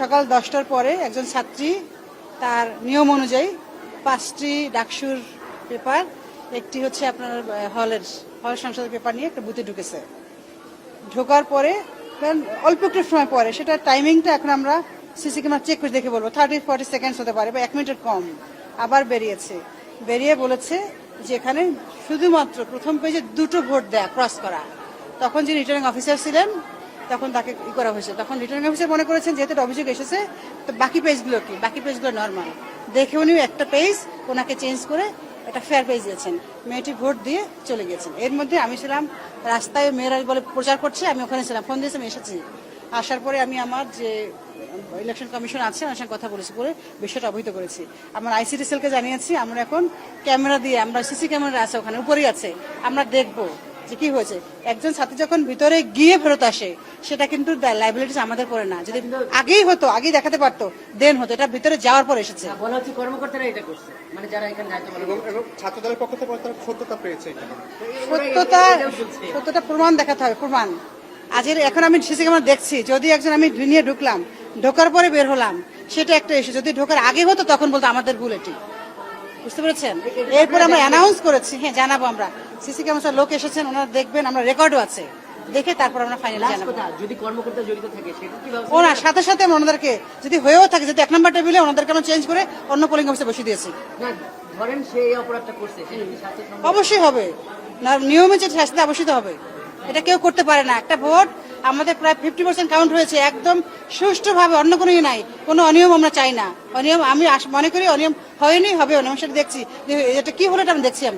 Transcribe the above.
সকাল দশটার পরে একজন ছাত্রী তার নিয়ম অনুযায়ী পাঁচটি ডাকসুর পেপার, একটি হচ্ছে আপনার হলের, হল সংসদের পেপার নিয়ে একটা বুথে ঢুকেছে। ঢোকার পরে অল্প একটু সময় পরে, সেটা টাইমিংটা এখন আমরা সিসি ক্যামেরা চেক করে দেখে বলব। থার্টি ফর্টি সেকেন্ডস হতে পারে বা এক মিনিটের কম। আবার বেরিয়েছে। বেরিয়ে বলেছে যে এখানে শুধুমাত্র প্রথম পেজে দুটো ভোট দেয়া ক্রস করা। তখন যে রিটার্নিং অফিসার ছিলেন তখন তাকে ই করা হয়েছে। তখন রিটার্নিং অফিসার মনে করেছেন যেহেতু অভিযোগ এসেছে, তো বাকি পেজগুলো কি? বাকি পেজগুলো নর্মাল দেখে উনি একটা পেজ ওনাকে চেঞ্জ করে একটা ফেয়ার পেজ দিয়েছেন। মেয়েটি ভোট দিয়ে চলে গেছেন এর মধ্যে আমি ছিলাম রাস্তায় মেয়েরা বলে প্রচার করছে, আমি ওখানে ছিলাম ফোন দিয়েছি, আমি এসেছি। আসার পরে আমি আমার যে ইলেকশন কমিশন আছে, ওনার সঙ্গে কথা বলেছি করে বিষয়টা অবহিত করেছি। আমার আইসিটি সেলকে জানিয়েছি, আমরা এখন ক্যামেরা দিয়ে, আমরা সিসি ক্যামেরা আছে ওখানে, উপরেই আছে, আমরা দেখব। যে কি হয়েছে? একজন ছাত্রী যখন ভিতরে গিয়ে ফেরত আসে সেটা কিন্তু লাইবিলিটিস আমাদের পড়ে না। যদি আগেই হতো আগেই দেখাতে পারতো দেন হতো। এটা ভিতরে যাওয়ার পর এসেছে। বলা হচ্ছে কর্মকর্তারা এটা করছে। মানে যারা এখানে দায়িত্ব পালন এবং এবং ছাত্র দলের পক্ষ থেকে সত্যতা পেয়েছে সত্যতা সত্যতা প্রমাণ দেখাতে হবে প্রমাণ। আজের এখন আমি সিসি ক্যামেরা দেখছি যদি একজন আমি নিয়ে ঢুকলাম ঢোকার পরে বের হলাম সেটা একটা ইস্যু যদি ঢোকার আগে হতো তখন বলতো আমাদের ভুল এটি। বুঝতে পেরেছেন? এরপর আমরা অ্যানাউন্স করেছি। হ্যাঁ জানাব আমরা। সিসি ক্যামেরা লোক এসেছেন ওনারা দেখবেন আমরা রেকর্ডও আছে। দেখে তারপর আমরা ফাইনাল জানাব। যদি কর্মকর্তা জড়িত থাকে সেটা কি সাথে সাথে আমরা ওনাদেরকে যদি হয়েও থাকে যদি এক নম্বর টেবিলে ওনাদেরকে আমরা চেঞ্জ করে অন্য পোলিং অফিসে বসিয়ে দিয়েছি। ধরেন সে এই অপরাধটা করছে? অবশ্যই হবে। না নিয়মে যে শাস্তি অবশ্যই তো হবে এটা কেউ করতে পারে না। একটা ভোট আমাদের প্রায় ফিফটি পার্সেন্ট কাউন্ট হয়েছে। একদম সুষ্ঠুভাবে অন্য কোনো ইয়ে নাই। কোনো অনিয়ম আমরা চাই না। অনিয়ম আমি মনে করি অনিয়ম হয়নি হবে অনিয়ম সেটা দেখছি। এটা কি হলো এটা আমি দেখছি আমরা।